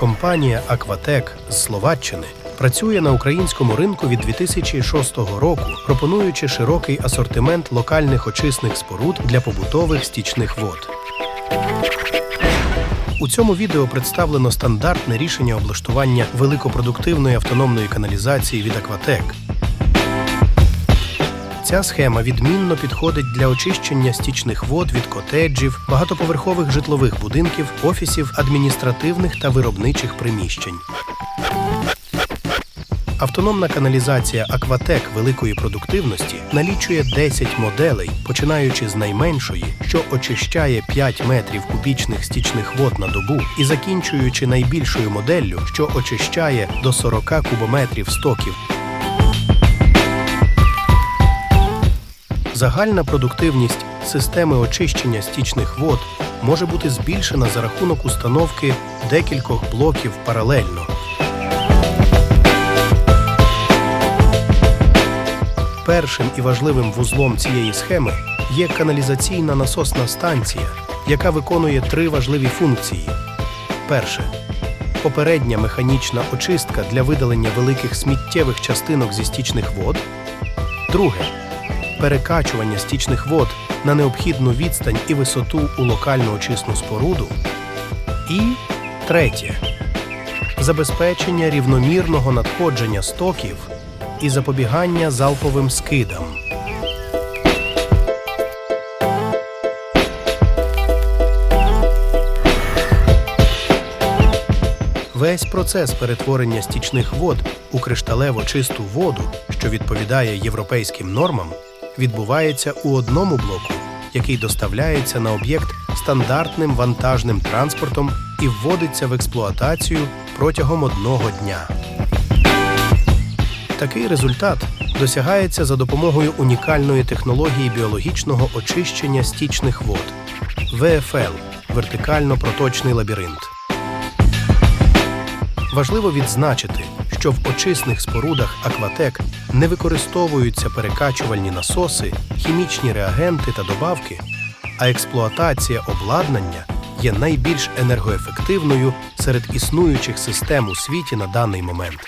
Компанія Акватек з Словаччини працює на українському ринку від 2006 року, пропонуючи широкий асортимент локальних очисних споруд для побутових стічних вод. У цьому відео представлено стандартне рішення облаштування великопродуктивної автономної каналізації від Акватек. Ця схема відмінно підходить для очищення стічних вод від котеджів, багатоповерхових житлових будинків, офісів, адміністративних та виробничих приміщень. Автономна каналізація Акватек великої продуктивності налічує 10 моделей, починаючи з найменшої, що очищає 5 метрів кубічних стічних вод на добу, і закінчуючи найбільшою моделлю, що очищає до 40 кубометрів стоків Загальна продуктивність системи очищення стічних вод може бути збільшена за рахунок установки декількох блоків паралельно. Першим і важливим вузлом цієї схеми є каналізаційна насосна станція, яка виконує три важливі функції. Перше попередня механічна очистка для видалення великих сміттєвих частинок зі стічних вод. Друге перекачування стічних вод на необхідну відстань і висоту у локальну очисну споруду. І третє забезпечення рівномірного надходження стоків і запобігання залповим скидам. Весь процес перетворення стічних вод у кришталево чисту воду, що відповідає європейським нормам, відбувається у одному блоку, який доставляється на об'єкт стандартним вантажним транспортом і вводиться в експлуатацію протягом одного дня. Такий результат досягається за допомогою унікальної технології біологічного очищення стічних вод ВФЛ вертикально проточний лабіринт. Важливо відзначити, що в очисних спорудах Акватек не використовуються перекачувальні насоси, хімічні реагенти та добавки, а експлуатація обладнання є найбільш енергоефективною серед існуючих систем у світі на даний момент.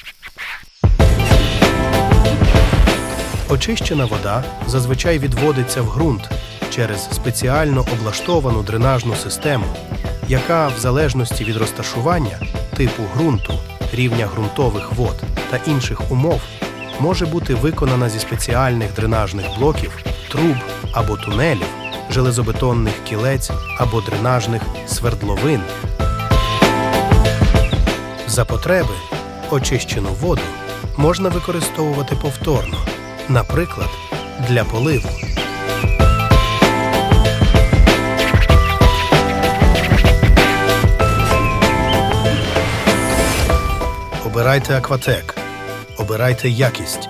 Очищена вода зазвичай відводиться в ґрунт через спеціально облаштовану дренажну систему, яка, в залежності від розташування, типу ґрунту, рівня ґрунтових вод та інших умов, може бути виконана зі спеціальних дренажних блоків, труб або тунелів, железобетонних кілець або дренажних свердловин. За потреби очищену воду можна використовувати повторно, наприклад, для поливу. Обирайте Акватек. Обирайте якість.